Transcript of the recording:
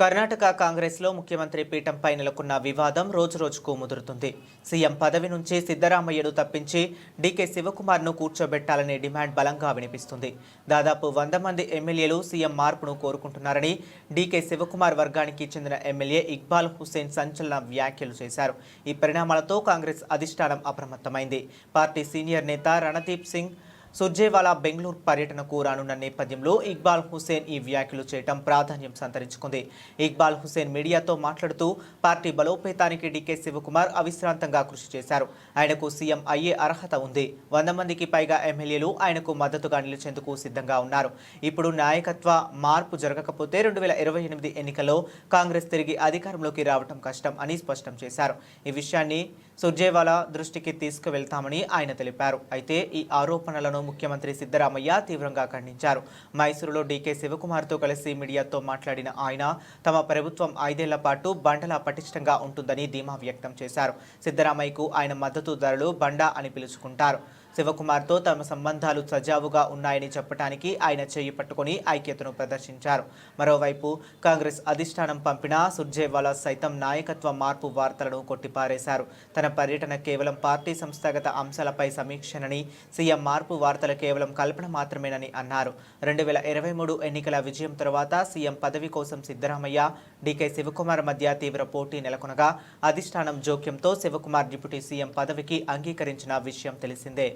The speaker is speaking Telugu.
కర్ణాటక కాంగ్రెస్లో ముఖ్యమంత్రి పీఠంపై నెలకొన్న వివాదం రోజురోజుకు ముదురుతుంది. సీఎం పదవి నుంచి సిద్ధరామయ్యను తప్పించి డీకే శివకుమార్ను కూర్చోబెట్టాలనే డిమాండ్ బలంగా వినిపిస్తుంది. దాదాపు వంద మంది ఎమ్మెల్యేలు సీఎం మార్పును కోరుకుంటున్నారని డీకే శివకుమార్ వర్గానికి చెందిన ఎమ్మెల్యే ఇక్బాల్ హుసేన్ సంచలన వ్యాఖ్యలు చేశారు. ఈ పరిణామాలతో కాంగ్రెస్ అధిష్టానం అప్రమత్తమైంది. పార్టీ సీనియర్ నేత రణదీప్ సింగ్ సుర్జేవాలా బెంగళూరు పర్యటనకు రానున్న నేపథ్యంలో ఇక్బాల్ హుసేన్ ఈ వ్యాఖ్యలు చేయడం ప్రాధాన్యం సంతరించుకుంది. ఇక్బాల్ హుసేన్ మీడియాతో మాట్లాడుతూ పార్టీ బలోపేతానికి డీకే శివకుమార్ అవిశ్రాంతంగా కృషి చేశారు. ఆయనకు సీఎం అయ్యే అర్హత ఉంది. వంద మందికి పైగా ఎమ్మెల్యేలు ఆయనకు మద్దతుగా నిలిచేందుకు సిద్ధంగా ఉన్నారు. ఇప్పుడు నాయకత్వ మార్పు జరగకపోతే రెండు వేల ఇరవై ఎనిమిది ఎన్నికల్లో కాంగ్రెస్ తిరిగి అధికారంలోకి రావడం కష్టం అని స్పష్టం చేశారు. ఈ విషయాన్ని సుర్జేవాలా దృష్టికి తీసుకువెళ్తామని ఆయన తెలిపారు. అయితే ఈ ఆరోపణలను ముఖ్యమంత్రి సిద్దరామయ్య తీవ్రంగా ఖండించారు. మైసూరులో డీకే శివకుమార్తో కలిసి మీడియాతో మాట్లాడిన ఆయన తమ ప్రభుత్వం ఐదేళ్ళ పాటు బండల పటిష్టంగా ఉంటుందని ధీమా వ్యక్తం చేశారు. సిద్దరామయ్యకు ఆయన మద్దతుదారులు బండా అని పిలుచుకుంటారు. శివకుమార్తో తమ సంబంధాలు సజావుగా ఉన్నాయని చెప్పడానికి ఆయన చేయి పట్టుకొని ఐక్యతను ప్రదర్శించారు. మరోవైపు కాంగ్రెస్ అధిష్టానం పంపిన సుర్జేవాలా సైతం నాయకత్వ మార్పు వార్తలను కొట్టిపారేశారు. తన పర్యటన కేవలం పార్టీ సంస్థాగత అంశాలపై సమీక్షనని సీఎం మార్పు వార్తలు కేవలం కల్పన మాత్రమేనని అన్నారు. రెండు వేల ఇరవై మూడు ఎన్నికల విజయం తర్వాత సీఎం పదవి కోసం సిద్ధరామయ్య డీకే శివకుమార్ మధ్య తీవ్ర పోటీ నెలకొనగా అధిష్టానం జోక్యంతో శివకుమార్ డిప్యూటీ సీఎం పదవికి అంగీకరించిన విషయం తెలిసిందే.